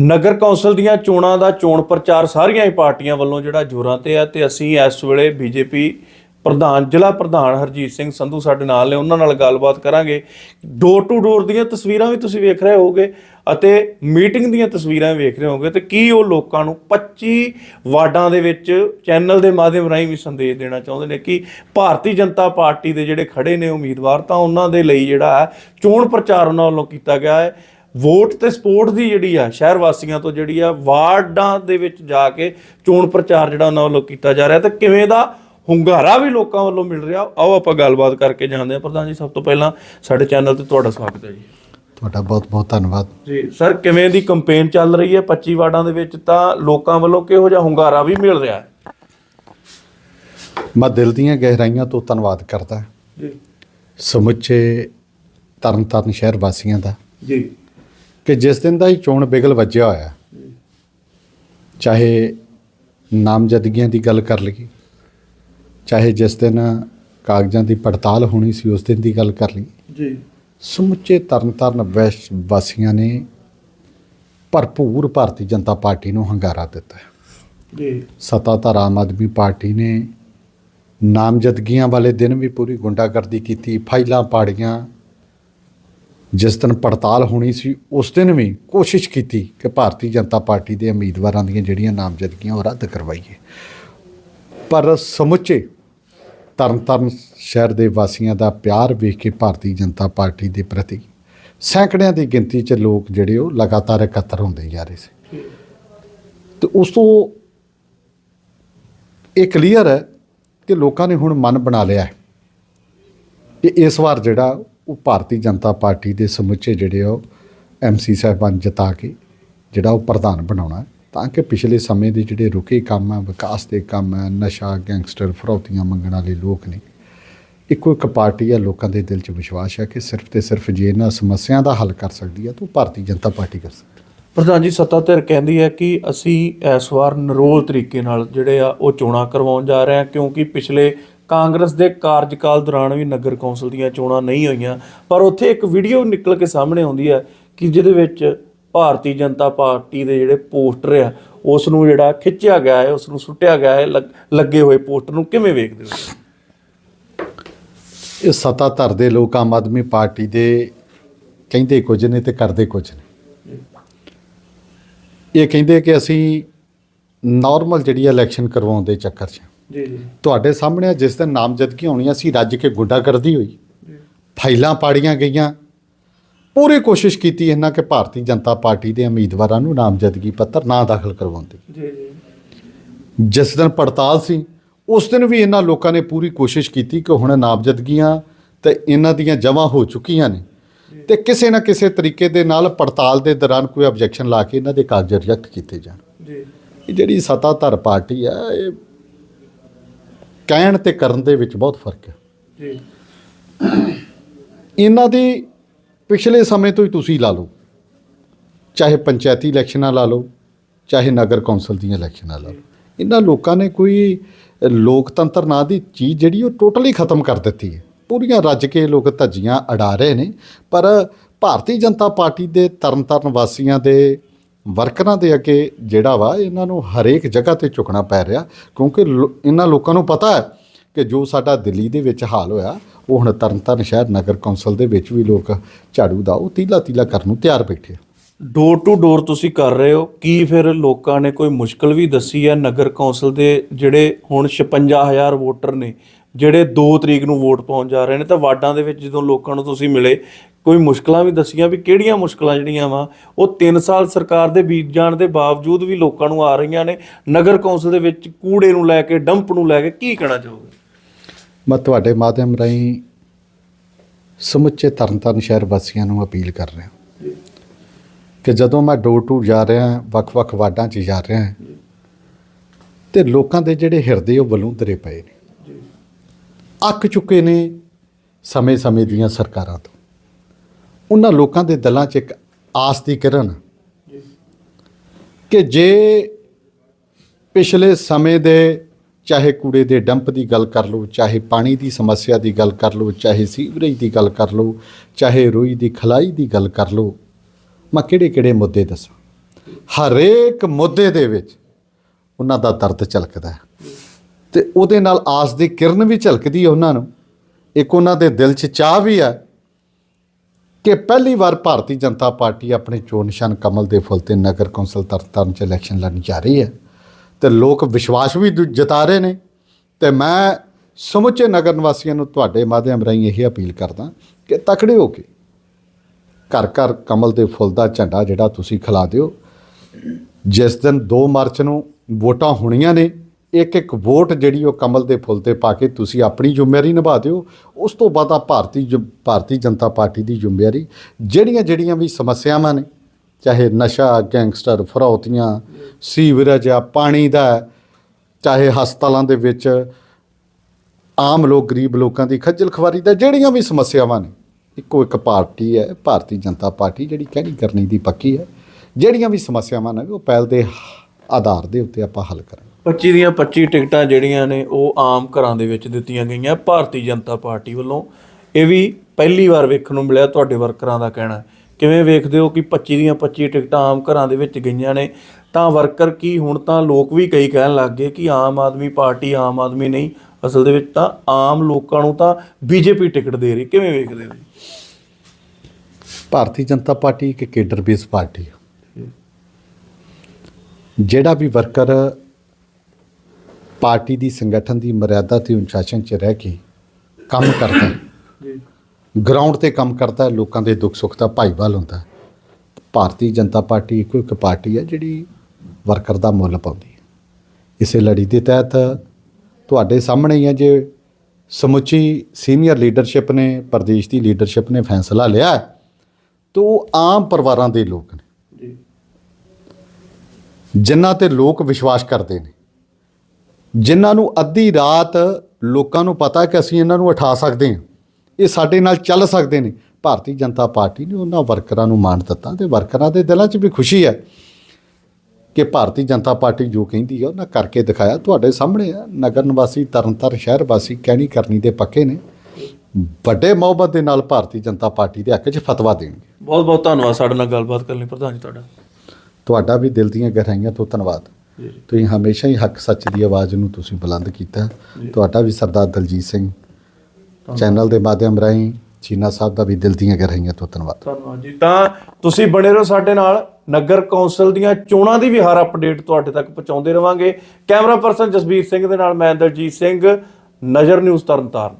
ਨਗਰ council ਦੀਆਂ ਚੋਣਾਂ ਦਾ ਚੋਣ ਪ੍ਰਚਾਰ ਸਾਰੀਆਂ ਹੀ ਪਾਰਟੀਆਂ ਵੱਲੋਂ ਜਿਹੜਾ ਜ਼ੋਰਾਂ ਤੇ ਹੈ ਤੇ ਅਸੀਂ ਇਸ ਵੇਲੇ ਬੀਜੇਪੀ ਪ੍ਰਧਾਨ, ਜ਼ਿਲ੍ਹਾ ਪ੍ਰਧਾਨ ਹਰਜੀਤ ਸਿੰਘ ਸੰਧੂ ਸਾਡੇ ਨਾਲ ਨੇ, ਉਹਨਾਂ ਨਾਲ ਗੱਲਬਾਤ ਕਰਾਂਗੇ। ਡੋਰ ਟੂ ਡੋਰ ਦੀਆਂ ਤਸਵੀਰਾਂ ਵੀ ਤੁਸੀਂ ਵੇਖ ਰਹੇ ਹੋਗੇ ਅਤੇ ਮੀਟਿੰਗ ਦੀਆਂ ਤਸਵੀਰਾਂ ਵੀ ਵੇਖ ਰਹੇ ਹੋਗੇ ਤੇ ਕੀ ਉਹ ਲੋਕਾਂ ਨੂੰ 25 ਵਾਰਡਾਂ ਦੇ ਵਿੱਚ ਚੈਨਲ ਦੇ ਮਾਧਿਅਮ ਰਾਹੀਂ ਵੀ ਸੰਦੇਸ਼ ਦੇਣਾ ਚਾਹੁੰਦੇ ਨੇ ਕਿ ਭਾਰਤੀ ਜਨਤਾ ਪਾਰਟੀ ਦੇ ਜਿਹੜੇ ਖੜੇ ਨੇ ਉਮੀਦਵਾਰ ਤਾਂ ਉਹਨਾਂ ਦੇ ਲਈ ਜਿਹੜਾ ਹੈ ਚੋਣ ਪ੍ਰਚਾਰ ਉਹਨਾਂ ਵੱਲੋਂ ਕੀਤਾ ਗਿਆ ਹੈ। ਵੋਟ ਤੇ ਸਪੋਰਟ ਦੀ ਜਿਹੜੀ ਆ ਸ਼ਹਿਰ ਵਾਸੀਆਂ ਤੋਂ ਜਿਹੜੀ ਆ ਵਾਰਡਾਂ ਦੇ ਵਿੱਚ ਜਾ ਕੇ ਚੋਣ ਪ੍ਰਚਾਰ ਜਿਹੜਾ ਉਹਨਾਂ ਵੱਲੋਂ ਕੀਤਾ ਜਾ ਰਿਹਾ ਤੇ ਕਿਵੇਂ ਦਾ ਹੁੰਗਾਰਾ ਵੀ ਲੋਕਾਂ ਵੱਲੋਂ ਮਿਲ ਰਿਹਾ ਆਓ ਆਪਾਂ ਗੱਲਬਾਤ ਕਰਕੇ ਜਾਣਦੇ ਹਾਂ। ਪ੍ਰਧਾਨ ਜੀ ਸਭ ਤੋਂ ਪਹਿਲਾਂ ਸਾਡੇ ਚੈਨਲ ਤੇ ਤੁਹਾਡਾ ਸਵਾਗਤ ਹੈ ਜੀ। ਤੁਹਾਡਾ ਬਹੁਤ ਬਹੁਤ ਧੰਨਵਾਦ। ਜੀ ਸਰ ਕਿਵੇਂ ਦੀ ਕੰਪੇਨ ਚੱਲ ਰਹੀ ਹੈ 25 ਵਾਰਡਾਂ ਦੇ ਵਿੱਚ? ਤਾਂ ਲੋਕਾਂ ਵੱਲੋਂ ਕਿਹੋ ਜਿਹਾ ਹੁੰਗਾਰਾ ਵੀ ਮਿਲ ਰਿਹਾ ਹੈ? ਮੈਂ ਦਿਲ ਦੀਆਂ ਗਹਿਰਾਈਆਂ ਤੋਂ ਧੰਨਵਾਦ ਕਰਦਾ। ਜੀ। ਸਮੁੱਚੇ ਤਰਨਤਾਰਨ ਸ਼ਹਿਰ ਵਾਸੀਆਂ ਦਾ। ਜੀ। ਕਿ ਜਿਸ ਦਿਨ ਦਾ ਹੀ ਚੋਣ ਬਿਗਲ ਵੱਜਿਆ ਹੋਇਆ ਚਾਹੇ ਨਾਮਜ਼ਦਗੀਆਂ ਦੀ ਗੱਲ ਕਰ ਲਈਏ ਚਾਹੇ ਜਿਸ ਦਿਨ ਕਾਗਜ਼ਾਂ ਦੀ ਪੜਤਾਲ ਹੋਣੀ ਸੀ ਉਸ ਦਿਨ ਦੀ ਗੱਲ ਕਰ ਲਈ ਜੀ। ਸਮੁੱਚੇ ਤਰਨਤਾਰਨ ਵੈਸ ਵਾਸੀਆਂ ਨੇ ਭਰਪੂਰ ਭਾਰਤੀ ਜਨਤਾ ਪਾਰਟੀ ਨੂੰ ਹੰਗਾਰਾ ਦਿੱਤਾ ਹੈ। ਜੀ। ਸੱਤਾਧਾਰ ਆਮ ਆਦਮੀ ਪਾਰਟੀ ਨੇ ਨਾਮਜ਼ਦਗੀਆਂ ਵਾਲੇ ਦਿਨ ਵੀ ਪੂਰੀ ਗੁੰਡਾਗਰਦੀ ਕੀਤੀ ਫਾਈਲਾਂ ਪਾੜੀਆਂ ਜਿਸ ਦਿਨ ਪੜਤਾਲ ਹੋਣੀ ਸੀ, ਉਸ ਦਿਨ ਵੀ ਕੋਸ਼ਿਸ਼ ਕੀਤੀ ਕਿ ਭਾਰਤੀ ਜਨਤਾ ਪਾਰਟੀ ਦੇ ਉਮੀਦਵਾਰਾਂ ਦੀਆਂ ਜਿਹੜੀਆਂ ਨਾਮਜ਼ਦਗੀਆਂ ਉਹ ਰੱਦ ਕਰਵਾਈਏ। ਪਰ ਸਮੁੱਚੇ ਤਰਨਤਾਰਨ ਸ਼ਹਿਰ ਦੇ ਵਾਸੀਆਂ ਦਾ ਪਿਆਰ ਵੇਖ ਕੇ ਭਾਰਤੀ ਜਨਤਾ ਪਾਰਟੀ ਦੇ ਪ੍ਰਤੀ ਸੈਂਕੜਿਆਂ ਦੀ ਗਿਣਤੀ 'ਚ ਲੋਕ ਜਿਹੜੇ ਉਹ ਲਗਾਤਾਰ ਇਕੱਤਰ ਹੁੰਦੇ ਜਾ ਰਹੇ ਸੀ। ਤੇ ਉਸ ਤੋਂ ਇਹ ਕਲੀਅਰ ਹੈ ਕਿ ਲੋਕਾਂ ਨੇ ਹੁਣ ਮਨ ਬਣਾ ਲਿਆ ਹੈ ਕਿ ਇਸ ਵਾਰ ਜਿਹੜਾ ਉਹ ਭਾਰਤੀ ਜਨਤਾ ਪਾਰਟੀ ਦੇ ਸਮੁੱਚੇ ਜਿਹੜੇ ਆ ਉਹ ਐਮਸੀ ਸਾਹਿਬਾਨ ਜਿਤਾ ਕੇ ਜਿਹੜਾ ਉਹ ਪ੍ਰਧਾਨ ਬਣਾਉਣਾ ਤਾਂ ਕਿ ਪਿਛਲੇ ਸਮੇਂ ਦੇ ਜਿਹੜੇ ਰੁਕੇ ਕੰਮ ਆ, ਵਿਕਾਸ ਦੇ ਕੰਮ ਆ, ਨਸ਼ਾ, ਗੈਂਗਸਟਰ, ਫਰੌਤੀਆਂ ਮੰਗਣ ਵਾਲੇ ਲੋਕ ਨੇ, ਇੱਕੋ ਇੱਕ ਪਾਰਟੀ ਆ, ਲੋਕਾਂ ਦੇ ਦਿਲ 'ਚ ਵਿਸ਼ਵਾਸ ਹੈ ਕਿ ਸਿਰਫ ਤੇ ਸਿਰਫ ਜੇ ਇਹਨਾਂ ਸਮੱਸਿਆ ਦਾ ਹੱਲ ਕਰ ਸਕਦੀ ਹੈ, ਤਾਂ ਉਹ ਭਾਰਤੀ ਜਨਤਾ ਪਾਰਟੀ ਕਰ ਸਕਦੀ ਪ੍ਰਧਾਨ ਜੀ, ਸੱਤਾ ਧਿਰ ਕਹਿੰਦੀ ਹੈ ਕਿ ਅਸੀਂ ਇਸ ਵਾਰ ਨਰੋਲ ਤਰੀਕੇ ਨਾਲ ਜਿਹੜੇ ਆ, ਉਹ ਚੋਣਾਂ ਕਰਵਾਉਣ ਜਾ ਰਹੇ ਹਾਂ, ਕਿਉਂਕਿ ਪਿਛਲੇ ਕਾਂਗਰਸ ਦੇ ਕਾਰਜਕਾਲ ਦੌਰਾਨ ਵੀ ਨਗਰ ਕੌਂਸਲ ਦੀਆਂ ਚੋਣਾਂ ਨਹੀਂ ਹੋਈਆਂ, ਪਰ ਉੱਥੇ ਇੱਕ ਵੀਡੀਓ ਨਿਕਲ ਕੇ ਸਾਹਮਣੇ ਆਉਂਦੀ ਹੈ ਕਿ ਜਿਹਦੇ ਵਿੱਚ ਭਾਰਤੀ ਜਨਤਾ ਪਾਰਟੀ ਦੇ ਜਿਹੜੇ ਪੋਸਟਰ ਆ ਉਸ ਨੂੰ ਜਿਹੜਾ ਖਿੱਚਿਆ ਗਿਆ ਹੈ ਉਸ ਨੂੰ ਸੁੱਟਿਆ ਗਿਆ ਹੈ, ਲੱਗੇ ਹੋਏ ਪੋਸਟਰ ਨੂੰ ਕਿਵੇਂ ਵੇਖਦੇ ਹੋ? ਇਹ ਸੱਤਾਧਰ ਦੇ ਲੋਕ ਆਮ ਆਦਮੀ ਪਾਰਟੀ ਦੇ ਕਹਿੰਦੇ ਕੁਝ ਨੇ ਤੇ ਕਰਦੇ ਕੁਝ ਨੇ। ਇਹ ਕਹਿੰਦੇ ਕਿ ਅਸੀਂ ਨਾਰਮਲ ਜਿਹੜੀ ਇਲੈਕਸ਼ਨ ਕਰਵਾਉਣ ਦੇ ਚੱਕਰ 'ਚ ਜੀ ਜੀ। ਤੁਹਾਡੇ ਸਾਹਮਣੇ ਜਿਸ ਦਿਨ ਨਾਮਜ਼ਦਗੀ ਹੋਣੀਆਂ ਸੀ ਰੱਜ ਕੇ ਗੁੰਡਾਗਰਦੀ ਹੋਈ। ਫਾਈਲਾਂ ਪਾੜੀਆਂ ਗਈਆਂ। ਪੂਰੀ ਕੋਸ਼ਿਸ਼ ਕੀਤੀ ਇਹਨਾਂ ਕਿ ਭਾਰਤੀ ਜਨਤਾ ਪਾਰਟੀ ਦੇ ਉਮੀਦਵਾਰਾਂ ਨੂੰ ਨਾਮਜ਼ਦਗੀ ਪੱਤਰ ਨਾ ਦਾਖਲ ਕਰਵਾਉਣ ਦੀ ਜੀ ਜੀ। ਜਿਸ ਦਿਨ ਪੜਤਾਲ ਸੀ ਉਸ ਦਿਨ ਵੀ ਇਹਨਾਂ ਲੋਕਾਂ ਨੇ ਪੂਰੀ ਕੋਸ਼ਿਸ਼ ਕੀਤੀ ਕਿ ਹੁਣ ਨਾਮਜ਼ਦਗੀਆਂ ਤੇ ਇਹਨਾਂ ਦੀਆਂ ਜਮ੍ਹਾਂ ਹੋ ਚੁੱਕੀਆਂ ਨੇ। ਤੇ ਕਿਸੇ ਨਾ ਕਿਸੇ ਤਰੀਕੇ ਦੇ ਨਾਲ ਪੜਤਾਲ ਦੇ ਦੌਰਾਨ ਕੋਈ ਆਬਜੈਕਸ਼ਨ ਲਾ ਕੇ ਇਹਨਾਂ ਦੇ ਕਾਗਜ਼ ਰਿਜੈਕਟ ਕੀਤੇ ਜਾਣ। ਜੀ। ਇਹ ਜਿਹੜੀ ਸੱਤਾਧਰ ਪਾਰਟੀ ਆ ਇਹ ਕਹਿਣ ਤੇ ਕਰਨ ਦੇ ਵਿੱਚ ਬਹੁਤ ਫ਼ਰਕ ਹੈ। ਜੀ। ਇਹਨਾਂ ਦੀ ਪਿਛਲੇ ਸਮੇਂ ਤੋਂ ਹੀ ਤੁਸੀਂ ਲਾ ਲਓ। ਚਾਹੇ ਪੰਚਾਇਤੀ ਇਲੈਕਸ਼ਨਾਂ ਲਾ ਲਓ ਚਾਹੇ ਨਗਰ ਕੌਂਸਲ ਦੀਆਂ ਇਲੈਕਸ਼ਨਾਂ ਲਾ ਲਓ। ਇਹਨਾਂ ਲੋਕਾਂ ਨੇ ਕੋਈ ਲੋਕਤੰਤਰ ਨਾਂ ਦੀ ਚੀਜ਼ ਜਿਹੜੀ ਉਹ ਟੋਟਲੀ ਖਤਮ ਕਰ ਦਿੱਤੀ ਹੈ। ਪੂਰੀਆਂ ਰੱਜ ਕੇ ਲੋਕ ਧੱਜੀਆਂ ਅੜਾ ਰਹੇ ਨੇ ਪਰ ਭਾਰਤੀ ਜਨਤਾ ਪਾਰਟੀ ਦੇ ਤਰਨਤਾਰਨ ਵਾਸੀਆਂ ਦੇ ਵਰਕਰਾਂ ਦੇ ਅੱਗੇ ਜਿਹੜਾ ਵਾ, ਇਹਨਾਂ ਨੂੰ ਹਰੇਕ ਜਗ੍ਹਾ ਤੇ ਝੁਕਣਾ ਪੈ ਰਿਹਾ, ਕਿਉਂਕਿ ਲੋ- ਇਹਨਾਂ ਲੋਕਾਂ ਨੂੰ ਪਤਾ ਹੈ ਕਿ ਜੋ ਸਾਡਾ ਦਿੱਲੀ ਦੇ ਵਿੱਚ ਹਾਲ ਹੋਇਆ, ਉਹ ਹੁਣ ਤਰਨਤਾਰਨ ਸ਼ਹਿਰ ਨਗਰ ਕੌਂਸਲ ਦੇ ਵਿੱਚ ਵੀ ਲੋਕ ਝਾੜੂ ਦਾ ਉਹ ਤੀਲਾ ਤੀਲਾ ਕਰਨ ਨੂੰ ਤਿਆਰ ਬੈਠੇ ਆ। ਡੋਰ ਟੂ ਡੋਰ ਤੁਸੀਂ ਕਰ ਰਹੇ ਹੋ, ਕੀ ਫਿਰ ਲੋਕਾਂ ਨੇ ਕੋਈ ਮੁਸ਼ਕਲ ਵੀ ਦੱਸੀ ਹੈ ਨਗਰ ਕੌਂਸਲ ਦੇ ਜਿਹੜੇ ਹੁਣ 56000 ਵੋਟਰ ਨੇ, ਜਿਹੜੇ 2 ਤਰੀਕ ਨੂੰ ਵੋਟ ਪਾਉਣ ਜਾ ਰਹੇ ਨੇ, ਤਾਂ ਵਾਰਡਾਂ ਦੇ ਵਿੱਚ ਜਦੋਂ ਲੋਕਾਂ ਨੂੰ ਤੁਸੀਂ ਮਿਲੇ ਕੋਈ ਮੁਸ਼ਕਲਾਂ ਵੀ ਦੱਸੀਆਂ ਵੀ ਕਿਹੜੀਆਂ ਮੁਸ਼ਕਲਾਂ ਜਿਹੜੀਆਂ ਵਾ ਉਹ 3 ਸਾਲ ਸਰਕਾਰ ਦੇ ਬੀਤ ਜਾਣ ਦੇ ਬਾਵਜੂਦ ਵੀ ਲੋਕਾਂ ਨੂੰ ਆ ਰਹੀਆਂ ਨੇ ਨਗਰ ਕੌਂਸਲ ਦੇ ਵਿੱਚ ਕੂੜੇ ਨੂੰ ਲੈ ਕੇ ਡੰਪ ਨੂੰ ਲੈ ਕੇ ਕੀ ਕਹਿਣਾ ਚਾਹੋਗੇ? ਮੈਂ ਤੁਹਾਡੇ ਮਾਧਿਅਮ ਰਾਹੀਂ ਸਮੁੱਚੇ ਤਰਨਤਾਰਨ ਸ਼ਹਿਰ ਵਾਸੀਆਂ ਨੂੰ ਅਪੀਲ ਕਰ ਰਿਹਾ ਕਿ ਜਦੋਂ ਮੈਂ ਡੋਰ ਟੂ ਜਾ ਰਿਹਾ ਵੱਖ-ਵੱਖ ਵਾਰਡਾਂ 'ਚ ਜਾ ਰਿਹਾ ਤੇ ਲੋਕਾਂ ਦੇ ਜਿਹੜੇ ਹਿਰਦੇ ਉਹ ਵਲੂੰਦਰੇ ਪਏ ਨੇ। ਅੱਕ ਚੁੱਕੇ ਨੇ ਸਮੇਂ-ਸਮੇਂ ਦੀਆਂ ਸਰਕਾਰਾਂ ਤੋਂ। ਉਹਨਾਂ ਲੋਕਾਂ ਦੇ ਦਿਲਾਂ 'ਚ ਇੱਕ ਆਸ ਦੀ ਕਿਰਨ। ਕਿ ਜੇ ਪਿਛਲੇ ਸਮੇਂ ਦੇ ਚਾਹੇ ਕੂੜੇ ਦੇ ਡੰਪ ਦੀ ਗੱਲ ਕਰ ਲਓ, ਚਾਹੇ ਪਾਣੀ ਦੀ ਸਮੱਸਿਆ ਦੀ ਗੱਲ ਕਰ ਲਓ, ਚਾਹੇ ਸੀਵਰੇਜ ਦੀ ਗੱਲ ਕਰ ਲਓ, ਚਾਹੇ ਰੋਈ ਦੀ ਖਲਾਈ ਦੀ ਗੱਲ ਕਰ ਲਓ, ਮੈਂ ਕਿਹੜੇ ਕਿਹੜੇ ਮੁੱਦੇ ਦੱਸਾਂ? ਹਰੇਕ ਮੁੱਦੇ ਦੇ ਵਿੱਚ ਉਹਨਾਂ ਦਾ ਦਰਦ ਝਲਕਦਾ ਹੈ। ਤੇ ਉਹਦੇ ਨਾਲ ਆਸ ਦੀ ਕਿਰਨ ਵੀ ਝਲਕਦੀ ਹੈ ਉਹਨਾਂ ਨੂੰ। ਇੱਕ ਉਹਨਾਂ ਦੇ ਦਿਲ 'ਚ ਚਾਹ ਵੀ ਹੈ ਕਿ ਪਹਿਲੀ ਵਾਰ ਭਾਰਤੀ ਜਨਤਾ ਪਾਰਟੀ ਆਪਣੇ ਚੋਣ ਨਿਸ਼ਾਨ ਕਮਲ ਦੇ ਫੁੱਲ ਤੇ ਨਗਰ ਕੌਂਸਲ ਤਰਨਤਾਰਨ 'ਚ ਇਲੈਕਸ਼ਨ ਲੜਨ ਜਾ ਰਹੀ ਹੈ ਤੇ ਲੋਕ ਵਿਸ਼ਵਾਸ ਵੀ ਜਤਾ ਰਹੇ ਨੇ ਤੇ ਮੈਂ ਸਮੁੱਚੇ ਨਗਰ ਨਿਵਾਸੀਆਂ ਨੂੰ ਤੁਹਾਡੇ ਮਾਧਿਅਮ ਰਾਹੀਂ ਇਹ ਅਪੀਲ ਕਰਦਾ ਕਿ ਤਕੜੇ ਹੋ ਕੇ ਘਰ ਘਰ ਕਮਲ ਦੇ ਫੁੱਲ ਦਾ ਝੰਡਾ ਜਿਹੜਾ ਤੁਸੀਂ ਖਿਲਾ ਦਿਓ। ਜਿਸ ਦਿਨ 2 ਮਾਰਚ ਨੂੰ ਵੋਟਾਂ ਹੋਣੀਆਂ ਨੇ ਇੱਕ ਇੱਕ ਵੋਟ ਜਿਹੜੀ ਉਹ ਕਮਲ ਦੇ ਫੁੱਲ ਤੇ ਪਾ ਕੇ ਤੁਸੀਂ ਆਪਣੀ ਜ਼ਿੰਮੇਵਾਰੀ ਨਿਭਾ ਦਿਓ, ਉਸ ਤੋਂ ਬਾਅਦ ਆ ਭਾਰਤੀ ਜ- ਭਾਰਤੀ ਜਨਤਾ ਪਾਰਟੀ ਦੀ ਜ਼ਿੰਮੇਵਾਰੀ ਜਿਹੜੀਆਂ ਜਿਹੜੀਆਂ ਵੀ ਸਮੱਸਿਆਵਾਂ ਨੇ, ਚਾਹੇ ਨਸ਼ਾ, ਗੈਂਗਸਟਰ ਫਰੌਤੀਆਂ ਸੀਵਰੇਜ ਆ, ਪਾਣੀ ਦਾ, ਚਾਹੇ ਹਸਪਤਾਲਾਂ ਦੇ ਵਿੱਚ ਆਮ ਲੋਕ, ਗਰੀਬ ਲੋਕਾਂ ਦੀ ਖੱਜਲ ਖਵਾਰੀ ਦਾ, ਜਿਹੜੀਆਂ ਵੀ ਸਮੱਸਿਆਵਾਂ ਨੇ, ਇੱਕੋ ਇੱਕ ਪਾਰਟੀ ਹੈ, ਭਾਰਤੀ ਜਨਤਾ ਪਾਰਟੀ, ਜਿਹੜੀ ਕਹਿਣੀ ਕਰਨੀ ਦੀ ਪੱਕੀ ਹੈ, ਜਿਹੜੀਆਂ ਵੀ ਸਮੱਸਿਆਵਾਂ ਨੇ, ਉਹ ਪਹਿਲ ਦੇ ਆਧਾਰ ਦੇ ਉੱਤੇ ਆਪਾਂ ਹੱਲ ਕਰਾਂਗੇ। 25 ਦੀਆਂ 25 ਟਿਕਟਾਂ ਜਿਹੜੀਆਂ ਨੇ ਉਹ ਆਮ ਘਰਾਂ ਦੇ ਵਿੱਚ ਦਿੱਤੀਆਂ ਗਈਆਂ। ਭਾਰਤੀ ਜਨਤਾ ਪਾਰਟੀ ਵੱਲੋਂ ਇਹ ਵੀ ਪਹਿਲੀ ਵਾਰ ਵੇਖਣ ਨੂੰ ਮਿਲਿਆ ਤੁਹਾਡੇ ਵਰਕਰਾਂ ਦਾ ਕਹਿਣਾ। ਕਿਵੇਂ ਵੇਖਦੇ ਹੋ ਕਿ 25 ਦੀਆਂ 25 ਟਿਕਟਾਂ ਆਮ ਘਰਾਂ ਦੇ ਵਿੱਚ ਗਈਆਂ ਨੇ? ਤਾਂ ਵਰਕਰ ਕੀ ਹੁਣ ਤਾਂ ਲੋਕ ਵੀ ਕਈ ਕਹਿਣ ਲੱਗ ਗਏ ਕਿ ਆਮ ਆਦਮੀ ਪਾਰਟੀ ਆਮ ਆਦਮੀ ਨਹੀਂ, ਅਸਲ ਦੇ ਵਿੱਚ ਤਾਂ ਆਮ ਲੋਕਾਂ ਨੂੰ ਤਾਂ ਬੀਜੇਪੀ ਟਿਕਟ ਦੇ ਰਹੀ। ਕਿਵੇਂ ਵੇਖਦੇ ਹੋ? ਭਾਰਤੀ ਜਨਤਾ ਪਾਰਟੀ ਇੱਕ ਕੇਡਰ ਬੇਸ ਪਾਰਟੀ ਹੈ ਜਿਹੜਾ ਵੀ ਵਰਕਰ ਪਾਰਟੀ ਦੀ ਸੰਗਠਨ ਦੀ ਮਰਿਆਦਾ ਤੇ ਅਨੁਸ਼ਾਸਨ 'ਚ ਰਹਿ ਕੇ ਕੰਮ ਕਰਦਾ ਜੀ ਗਰਾਊਂਡ ਤੇ ਕੰਮ ਕਰਦਾ ਲੋਕਾਂ ਦੇ ਦੁੱਖ ਸੁੱਖ ਦਾ ਭਾਈਵਾਲ ਹੁੰਦਾ ਭਾਰਤੀ ਜਨਤਾ ਪਾਰਟੀ ਇੱਕੋ ਇੱਕ ਪਾਰਟੀ ਹੈ ਜਿਹੜੀ ਵਰਕਰ ਦਾ ਮੁੱਲ ਪਾਉਂਦੀ ਹੈ। ਇਸੇ ਲੜੀ ਦੇ ਤਹਿਤ ਤੁਹਾਡੇ ਸਾਹਮਣੇ ਹੀ ਹੈ ਜੇ ਸਮੁੱਚੀ ਸੀਨੀਅਰ ਲੀਡਰਸ਼ਿਪ ਨੇ, ਪ੍ਰਦੇਸ਼ ਦੀ ਲੀਡਰਸ਼ਿਪ ਨੇ ਫੈਸਲਾ ਲਿਆ ਤਾਂ ਉਹ ਆਮ ਪਰਿਵਾਰਾਂ ਦੇ ਲੋਕ ਨੇ। ਜੀ ਜਿਨ੍ਹਾਂ ਤੇ ਲੋਕ ਵਿਸ਼ਵਾਸ ਕਰਦੇ ਨੇ। ਜਿਨ੍ਹਾਂ ਨੂੰ ਅੱਧੀ ਰਾਤ ਲੋਕਾਂ ਨੂੰ ਪਤਾ ਕਿ ਅਸੀਂ ਇਹਨਾਂ ਨੂੰ ਉਠਾ ਸਕਦੇ ਹਾਂ ਇਹ ਸਾਡੇ ਨਾਲ ਚੱਲ ਸਕਦੇ ਨੇ। ਭਾਰਤੀ ਜਨਤਾ ਪਾਰਟੀ ਨੇ ਉਹਨਾਂ ਵਰਕਰਾਂ ਨੂੰ ਮਾਣ ਦਿੱਤਾ ਤੇ ਵਰਕਰਾਂ ਦੇ ਦਿਲਾਂ 'ਚ ਵੀ ਖੁਸ਼ੀ ਹੈ ਕਿ ਭਾਰਤੀ ਜਨਤਾ ਪਾਰਟੀ ਜੋ ਕਹਿੰਦੀ ਹੈ ਉਹਨਾਂ ਕਰਕੇ ਦਿਖਾਇਆ। ਤੁਹਾਡੇ ਸਾਹਮਣੇ ਹੈ ਨਗਰ ਨਿਵਾਸੀ ਤਰਨਤਾਰਨ ਸ਼ਹਿਰ ਵਾਸੀ ਕਹਿਣੀ ਕਰਨੀ ਦੇ ਪੱਕੇ ਨੇ। ਵੱਡੇ ਮੁਹੱਬਤ ਦੇ ਨਾਲ ਭਾਰਤੀ ਜਨਤਾ ਪਾਰਟੀ ਦੇ ਹੱਕ 'ਚ ਫਤਵਾ ਦੇਣਗੇ। ਬਹੁਤ ਬਹੁਤ ਧੰਨਵਾਦ ਸਾਡੇ ਨਾਲ ਗੱਲਬਾਤ ਕਰਨ ਲਈ ਪ੍ਰਧਾਨ ਜੀ ਤੁਹਾਡਾ। ਤੁਹਾਡਾ ਵੀ ਦਿਲ ਦੀਆਂ ਗਹਿਰਾਈਆਂ ਤੋਂ ਧੰਨਵਾਦ। ਤੁਸੀਂ ਹਮੇਸ਼ਾ ਹੀ ਹੱਕ ਸੱਚ ਦੀ ਆਵਾਜ਼ ਨੂੰ ਤੁਸੀਂ ਬੁਲੰਦ ਕੀਤਾ। ਤੁਹਾਡਾ ਵੀ ਸਰਦਾਰ ਦਲਜੀਤ ਸਿੰਘ ਚੈਨਲ ਦੇ ਮਾਧਿਅਮ ਰਾਹੀਂ ਚੀਨਾ ਸਾਹਿਬ ਦਾ ਵੀ ਦਿਲ ਦੀਆਂ ਗਹਿਰਾਈਆਂ ਤੋਂ ਧੰਨਵਾਦ। ਧੰਨਵਾਦ ਜੀ। ਤਾਂ ਤੁਸੀਂ ਬਣੇ ਰਹੋ ਸਾਡੇ ਨਾਲ। ਨਗਰ ਕੌਂਸਲ ਦੀਆਂ ਚੋਣਾਂ ਦੀ ਵੀ ਹਰ ਅਪਡੇਟ ਤੁਹਾਡੇ ਤੱਕ ਪਹੁੰਚਾਉਂਦੇ ਰਵਾਂਗੇ। ਕੈਮਰਾ ਪਰਸਨ ਜਸਬੀਰ ਸਿੰਘ ਦੇ ਨਾਲ ਮੈਂ ਦਲਜੀਤ ਸਿੰਘ। ਨਜ਼ਰ ਨਿਊਜ਼ ਤਰਨਤਾਰਨ।